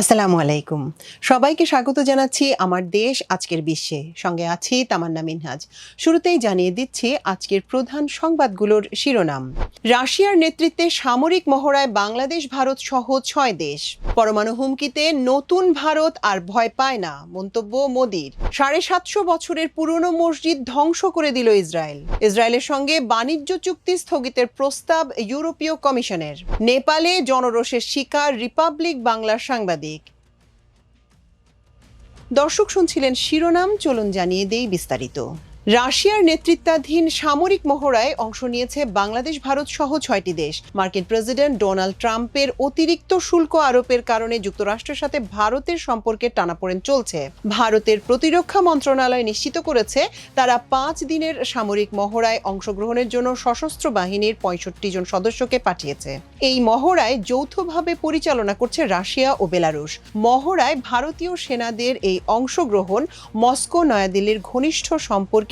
আসসালামু আলাইকুম। সবাইকে স্বাগত জানাচ্ছি আমার দেশ, আজকের বিশ্বে। সঙ্গে আছি তামান্না মিনহাজ। শুরুতেই জানিয়ে দিচ্ছি আজকের প্রধান সংবাদগুলোর শিরোনাম। রাশিয়ার নেতৃত্বে সামরিক মহড়ায় বাংলাদেশ, ভারত সহ ছয় দেশ। পরমাণু হুমকিতে নতুন ভারত আর ভয় পায় না, মন্তব্য মোদির। সাড়ে সাতশো বছরের পুরনো মসজিদ ধ্বংস করে দিল ইসরায়েল। ইসরায়েলের সঙ্গে বাণিজ্য চুক্তি স্থগিতের প্রস্তাব ইউরোপীয় কমিশনের। নেপালে জনরোষের শিকার রিপাবলিক বাংলার সাংবাদিক। দর্শক শুনছিলেন শিরোনাম চলুন জানিয়ে দেই বিস্তারিত। রাশিয়ার নেতৃত্বাধীন সামরিক মহড়ায় অংশ নিয়েছে বাংলাদেশ, ভারত সহ ছয়টি দেশ। মার্কিন প্রেসিডেন্ট ডোনাল্ড ট্রাম্পের অতিরিক্ত শুল্ক আরোপের কারণে যুক্তরাষ্ট্রের সাথে ভারতের সম্পর্কে টানাপোড়েন চলছে। ভারতের প্রতিরক্ষা মন্ত্রণালয় নিশ্চিত করেছে, তারা পাঁচ দিনের সামরিক মহড়ায় অংশগ্রহণের জন্য সশস্ত্র বাহিনীর পঁয়ষট্টি জন সদস্যকে পাঠিয়েছে। এই মহড়ায় যৌথভাবে পরিচালনা করছে রাশিয়া ও বেলারুশ। মহড়ায় ভারতীয় সেনাদের এই অংশগ্রহণ মস্কো, নয়াদিল্লির ঘনিষ্ঠ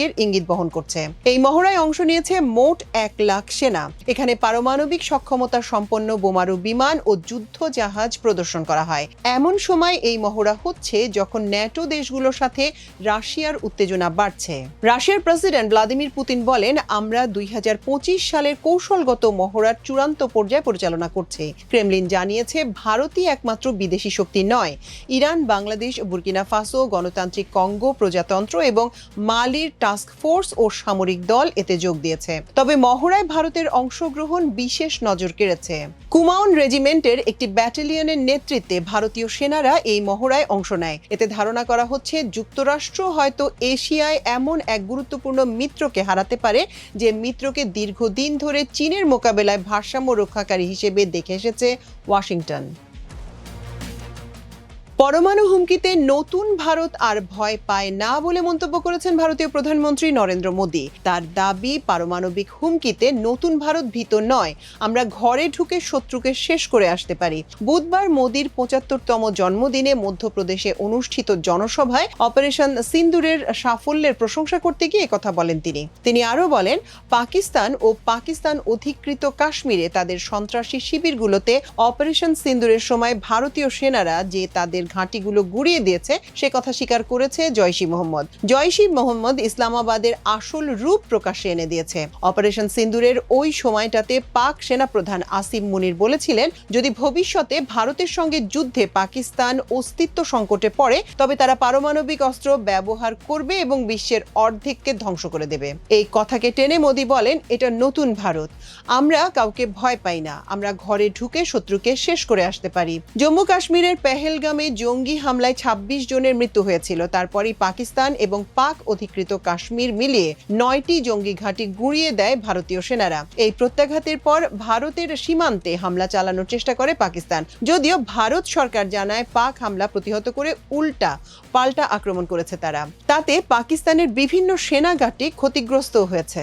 সম্পর্কের ইঙ্গিত বহন করছে। এই মহড়ায় অংশ নিয়েছে মোট এক লাখ সেনা। এখানে পারমাণবিক সক্ষমতা সম্পন্ন বোমারু বিমান ও যুদ্ধ জাহাজ প্রদর্শন করা হয়। এমন সময় এই মহড়া হচ্ছে যখন ন্যাটো দেশগুলোর সাথে রাশিয়ার উত্তেজনা বাড়ছে। রাশিয়ার প্রেসিডেন্ট ভ্লাদিমির পুতিন বলেন, আমরা দুই হাজার পঁচিশ সালের কৌশলগত মহড়ার চূড়ান্ত পর্যায়ে পরিচালনা করছে। ক্রেমলিন জানিয়েছে, ভারতই একমাত্র বিদেশি শক্তি নয়। ইরান, বাংলাদেশ, বুর্কিনা ফাসো, গণতান্ত্রিক কঙ্গো, প্রজাতন্ত্র এবং মালির টাস্ক ফোর্স ও সামরিক দল এতে যোগ দিয়েছে। তবে মহড়ায় ভারতের অংশগ্রহণ বিশেষ নজর কেড়েছে। কুমাউন রেজিমেন্টের একটি ব্যাটালিয়নের নেতৃত্বে ভারতীয় সেনারা এই মহড়ায় অংশ নেয়। এতে ধারণা করা হচ্ছে, যুক্তরাষ্ট্র হয়তো এশিয়ায় এমন এক গুরুত্বপূর্ণ মিত্রকে হারাতে পারে, যে মিত্রকে দীর্ঘদিন ধরে চীনের মোকাবেলায় ভারসাম্য রক্ষাকারী হিসেবে দেখে এসেছে ওয়াশিংটন। পরমাণু হুমকিতে নতুন ভারত আর ভয় পায় না বলে মন্তব্য করেছেন ভারতীয় প্রধানমন্ত্রী নরেন্দ্র মোদী। তার দাবি, পারমাণবিক হুমকিতে নতুন ভারত ভীত নয়। আমরা ঘরে ঢুকে শত্রুকে শেষ করে আসতে পারি। বুধবার মোদীর পঁচাত্তরতম জন্মদিনে মধ্যপ্রদেশে অনুষ্ঠিত জনসভায় অপারেশন সিন্দুরের সাফল্যের প্রশংসা করতে গিয়ে কথা বলেন তিনি। তিনি আরও বলেন, পাকিস্তান ও পাকিস্তান অধিকৃত কাশ্মীরে তাদের সন্ত্রাসী শিবিরগুলোতে অপারেশন সিন্দুরের সময় ভারতীয় সেনারা যে তাদের ঘাঁটিগুলো গুড়িয়ে দিয়েছে, সে কথা স্বীকার করেছে জয়সী মোহাম্মদ। জয়সী মোহাম্মদ ইসলামাবাদের আসল রূপ প্রকাশ্যে এনে দিয়েছে। অপারেশন সিন্দুরের ওই সময়টাতে পাক সেনাপ্রধান আসিম মুনির বলেছিলেন, যদি ভবিষ্যতে ভারতের সঙ্গে যুদ্ধে পাকিস্তান অস্তিত্ব সংকটে পড়ে, তবে তারা পারমাণবিক অস্ত্র ব্যবহার করবে এবং বিশ্বের অর্ধেককে ধ্বংস করে দেবে। এই কথাকে টেনে মোদী বলেন, এটা নতুন ভারত। আমরা কাউকে ভয় পাই না। আমরা ঘরে ঢুকে শত্রুকে শেষ করে আসতে পারি। জম্মু কাশ্মীরের পেহেলগামে জঙ্গি হামলায় ২৬ জনের মৃত্যু হয়েছিল। তারপরই পাকিস্তান এবং পাক অধিকৃত কাশ্মীর মিলিয়ে নয়টি জঙ্গি ঘাঁটি গুঁড়িয়ে দেয় ভারতীয় সেনারা। এই প্রত্যাঘাতের পর ভারতের সীমান্তে হামলা চালানোর চেষ্টা করে পাকিস্তান। যদিও ভারত সরকার জানায় পাক হামলা প্রতিহত করে উল্টা, পাল্টা আক্রমণ করেছে তারা। তাতে পাকিস্তানের বিভিন্ন সেনা ঘাঁটি ক্ষতিগ্রস্ত হয়েছে।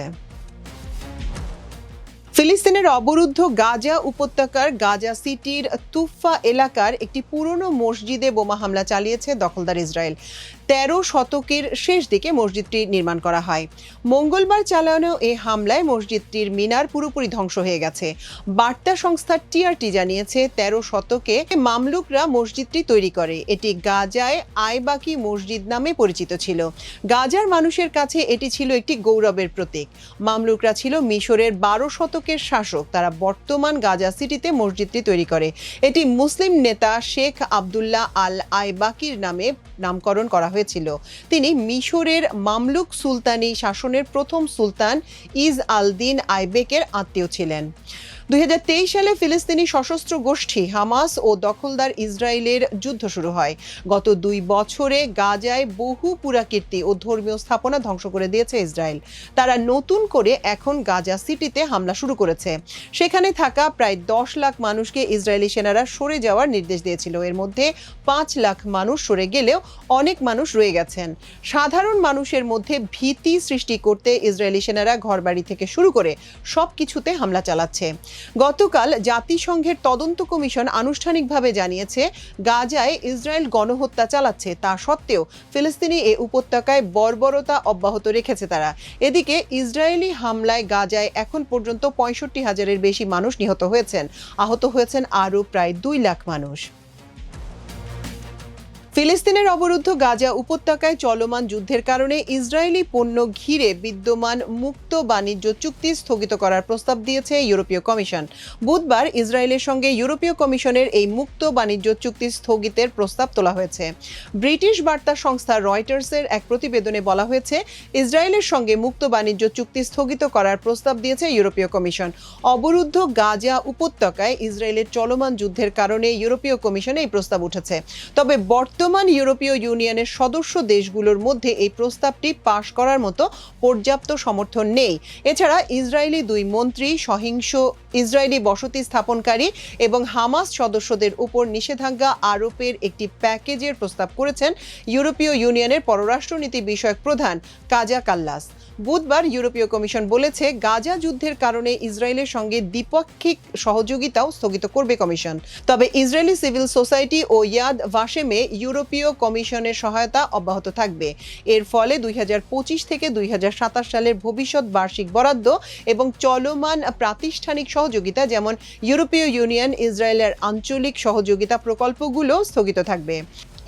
ফিলিস্তিনের অবরুদ্ধ গাজা উপত্যকার গাজা সিটির তুফা এলাকার একটি পুরনো মসজিদে বোমা হামলা চালিয়েছে দখলদার ইসরায়েল। তেরো শতকের শেষ দিকে মসজিদটি নির্মাণ করা হয়। মঙ্গলবার চালানো এই হামলায় মসজিদটির মিনার পুরোপুরি ধ্বংস হয়ে গেছে। বার্তা সংস্থা টিআরটি জানিয়েছে, তেরো শতকে মামলুকরা মসজিদটি তৈরি করে। এটি গাজায় আইবাকি মসজিদ নামে পরিচিত ছিল। গাজার মানুষের কাছে এটি ছিল একটি গৌরবের প্রতীক। মামলুকরা ছিল মিশরের বারো শতকের শাসক। তারা বর্তমান গাজা সিটিতে মসজিদটি তৈরি করে। এটি মুসলিম নেতা শেখ আবদুল্লাহ আল আইবাকির নামে নামকরণ করা হয়েছিল। তিনি মিশরের মামলুক সুলতানি শাসনের প্রথম সুলতান ইজ আল দিন আইবেকের আত্মীয় ছিলেন। দুই হাজার তেইশ সালে ফিলিস্তিনি সশস্ত্র গোষ্ঠী হামাস ও দখলদার ইসরায়েলের যুদ্ধ শুরু হয়। গত দুই বছরে গাজায় বহু পুরাকীর্তি ও ধর্মীয় স্থাপনা ধ্বংস করে দিয়েছে ইসরায়েল। তারা নতুন করে এখন গাজা সিটিতে হামলা শুরু করেছে। সেখানে থাকা প্রায় দশ লাখ মানুষকে ইসরায়েলি সেনারা সরে যাওয়ার নির্দেশ দিয়েছিল। এর মধ্যে পাঁচ লাখ মানুষ সরে গেলেও অনেক মানুষ রয়ে গেছেন। সাধারণ মানুষের মধ্যে ভীতি সৃষ্টি করতে ইসরায়েলি সেনারা ঘরবাড়ি থেকে শুরু করে সব কিছুতে হামলা চালাচ্ছে। গতকাল জাতিসংঘের তদন্ত কমিশন আনুষ্ঠানিকভাবে জানিয়েছে, গাজায় ইসরায়েল গণহত্যা চালাচ্ছে। তা সত্ত্বেও ফিলিস্তিনি এ উপত্যকায় বর্বরতা অব্যাহত রেখেছে তারা। এদিকে ইসরায়েলি হামলায় গাজায় এখন পর্যন্ত পঁয়ষট্টি হাজারের বেশি মানুষ নিহত হয়েছেন। আহত হয়েছেন আরও প্রায় দুই লাখ মানুষ। ফিলিস্তিনের অবরুদ্ধ গাজা উপত্যকায় চলমান যুদ্ধের কারণে ইসরায়েলি পণ্য ঘিরে বিদ্যমান মুক্ত বাণিজ্য চুক্তি স্থগিত করার প্রস্তাব দিয়েছে ইউরোপীয় কমিশন। বুধবার ইসরায়েলের সঙ্গে ইউরোপীয় কমিশনের এই মুক্ত বাণিজ্য চুক্তি স্থগিতের প্রস্তাব তোলা হয়েছে। ব্রিটিশ বার্তা সংস্থা রয়টার্সের এক প্রতিবেদনে বলা হয়েছে, ইসরায়েলের সঙ্গে মুক্ত বাণিজ্য চুক্তি স্থগিত করার প্রস্তাব দিয়েছে ইউরোপীয় কমিশন। অবরুদ্ধ গাজা উপত্যকায় ইসরায়েলের চলমান যুদ্ধের কারণে ইউরোপীয় কমিশনে এই প্রস্তাব উঠেছে। তবে বর্তমান ইউরোপীয় ইউনিয়নের সদস্য দেশগুলোর মধ্যে এই প্রস্তাবটি পাশ করার মতো পর্যাপ্ত সমর্থন নেই। এছাড়া ইসরায়েলি দুই মন্ত্রী, সহিংস ইসরায়েলি বসতি স্থাপনকারী এবং হামাস সদস্যদের উপর নিষেধাজ্ঞা আরোপের একটি প্যাকেজের প্রস্তাব করেছেন ইউরোপীয় ইউনিয়নের পররাষ্ট্রনীতি বিষয়ক প্রধান কাজা কাল্লাস। বুধবার ইউরোপীয় কমিশন বলেছে, গাজা যুদ্ধের কারণে ইসরায়েলের সঙ্গে দ্বিপাক্ষিক সহযোগিতাও স্থগিত করবে কমিশন। তবে ইসরায়েলি সিভিল সোসাইটি ও ইয়াদ ভাশেমে ইউরোপীয় কমিশনের সহায়তা অব্যাহত থাকবে। এর ফলে দুই হাজার পঁচিশ থেকে দুই হাজার সাতাশ সালের ভবিষ্যৎ বার্ষিক বরাদ্দ এবং চলমান প্রাতিষ্ঠানিক সহযোগিতা, যেমন ইউরোপীয় ইউনিয়ন, ইসরায়েলের আঞ্চলিক সহযোগিতা প্রকল্পগুলো স্থগিত থাকবে।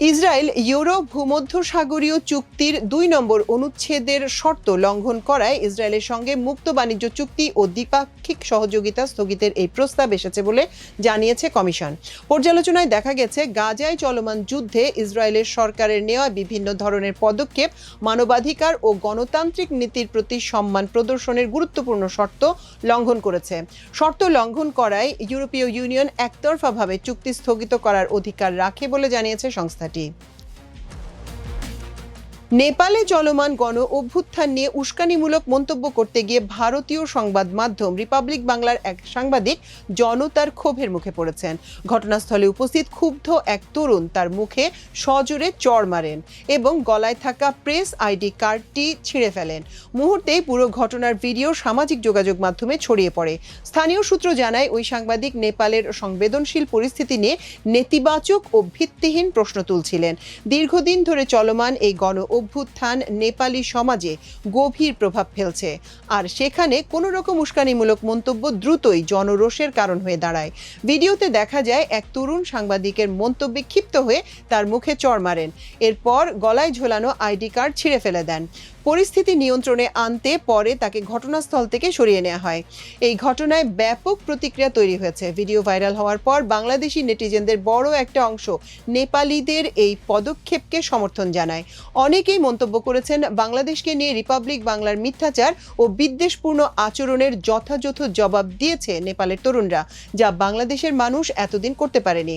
ইসরায়েল ইউরো ভূমধ্যসাগরীয় চুক্তির দুই নম্বর অনুচ্ছেদের শর্ত লঙ্ঘন করায় ইসরায়েলের সঙ্গে মুক্ত বাণিজ্য চুক্তি ও দ্বিপাক্ষিক সহযোগিতা স্থগিতের এই প্রস্তাব এসেছে বলে জানিয়েছে কমিশন। পর্যালোচনায় দেখা গেছে, গাজায় চলমান যুদ্ধে ইসরায়েলের সরকারের নেওয়া বিভিন্ন ধরনের পদক্ষেপ, মানবাধিকার ও গণতান্ত্রিক নীতির প্রতি সম্মান প্রদর্শনের গুরুত্বপূর্ণ শর্ত লঙ্ঘন করেছে। শর্ত লঙ্ঘন করায় ইউরোপীয় ইউনিয়ন একতরফাভাবে চুক্তি স্থগিত করার অধিকার রাখে বলে জানিয়েছে study নেপালে চলমান গণ অভ্যুত্থান নিয়ে উস্কানিমূলক মন্তব্য করতে গিয়ে ভারতীয় সংবাদ মাধ্যম রিপাবলিক বাংলার এক সাংবাদিক জনতার ক্ষোভের মুখে পড়েছেন। ঘটনাস্থলে উপস্থিত ক্ষুব্ধ এক তরুণ তার মুখে সজোরে চড় মারেন এবং গলায় থাকা প্রেস আইডি কার্ডটি ছিঁড়ে ফেলেন। মুহূর্তেই পুরো ঘটনার ভিডিও সামাজিক যোগাযোগ মাধ্যমে ছড়িয়ে পড়ে। স্থানীয় সূত্র জানায়, ওই সাংবাদিক নেপালের সংবেদনশীল পরিস্থিতি নিয়ে নেতিবাচক ও ভিত্তিহীন প্রশ্ন তুলছিলেন। দীর্ঘদিন ধরে চলমান এই গণ অভ্যুত্থান নেপালি সমাজে গভীর প্রভাব ফেলছে। আর সেখানে কোনো রকম উস্কানিমূলক মন্তব্য দ্রুতই জনরোষের কারণ হয়ে দাঁড়ায়। ভিডিওতে দেখা যায়, এক তরুণ সাংবাদিকের মন্তব্যে ক্ষিপ্ত হয়ে তার মুখে চড় মারেন। এরপর গলায় ঝোলানো আইডি কার্ড ছিঁড়ে ফেলে দেন। পরিস্থিতি নিয়ন্ত্রণে আনতে পরে তাকে ঘটনাস্থল থেকে সরিয়ে নেওয়া হয়। এই ঘটনায় ব্যাপক প্রতিক্রিয়া তৈরি হয়েছে। ভিডিও ভাইরাল হওয়ার পর বাংলাদেশি নেটিজেনদের বড় একটা অংশ নেপালিদের এই পদক্ষেপকে সমর্থন জানায়। অনেকেই মন্তব্য করেছেন, বাংলাদেশকে নিয়ে রিপাবলিক বাংলার মিথ্যাচার ও বিদ্বেষপূর্ণ আচরণের যথাযথ জবাব দিয়েছে নেপালের তরুণরা, যা বাংলাদেশের মানুষ এতদিন করতে পারেনি।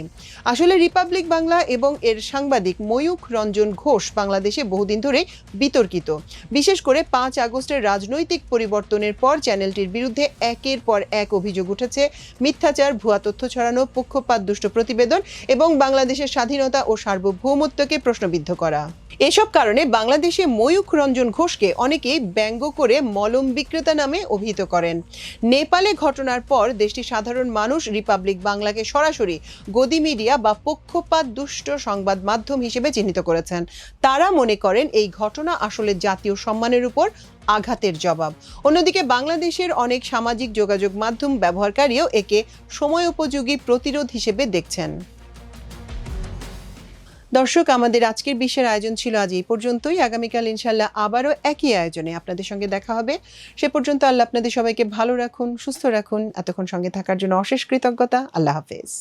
আসলে রিপাবলিক বাংলা এবং এর সাংবাদিক ময়ূখ রঞ্জন ঘোষ বাংলাদেশে বহুদিন ধরে বিতর্কিত। বিশেষ করে পাঁচ আগস্টের রাজনৈতিক পরিবর্তনের পর চ্যানেলটির বিরুদ্ধে একের পর এক অভিযোগ উঠেছে। মিথ্যাচার, ভুয়া তথ্য ছড়ানো পক্ষপাত দুষ্ট প্রতিবেদন এবং বাংলাদেশের স্বাধীনতা ও সার্বভৌমত্বকে প্রশ্নবিদ্ধ করা। এসব কারণে বাংলাদেশে ময়ূখ রঞ্জন ঘোষকে অনেকেই ব্যঙ্গ করে মলম বিক্রেতা নামে অভিহিত করেন। নেপালে ঘটনার পর দেশটির সাধারণ মানুষ রিপাবলিক বাংলাকে সরাসরি গদি মিডিয়া বা পক্ষপাত দুষ্ট সংবাদ মাধ্যম হিসেবে চিহ্নিত করেছেন। তারা মনে করেন এই ঘটনা আসলে জাতীয় সম্মানের উপর আঘাতের জবাব। অন্যদিকে বাংলাদেশের অনেক সামাজিক যোগাযোগ মাধ্যম ব্যবহারকারীও একে সময় উপযোগী প্রতিরোধ হিসেবে দেখছেন। দর্শক, আমাদের আজকের বিশ্বের আয়োজন ছিল আজ এই পর্যন্তই। আগামীকাল ইনশাল্লাহ আবারও একই আয়োজনে আপনাদের সঙ্গে দেখা হবে। সে পর্যন্ত আল্লাহ আপনাদের সবাইকে ভালো রাখুন, সুস্থ রাখুন। এতক্ষণ সঙ্গে থাকার জন্য অশেষ কৃতজ্ঞতা। আল্লাহ হাফেজ।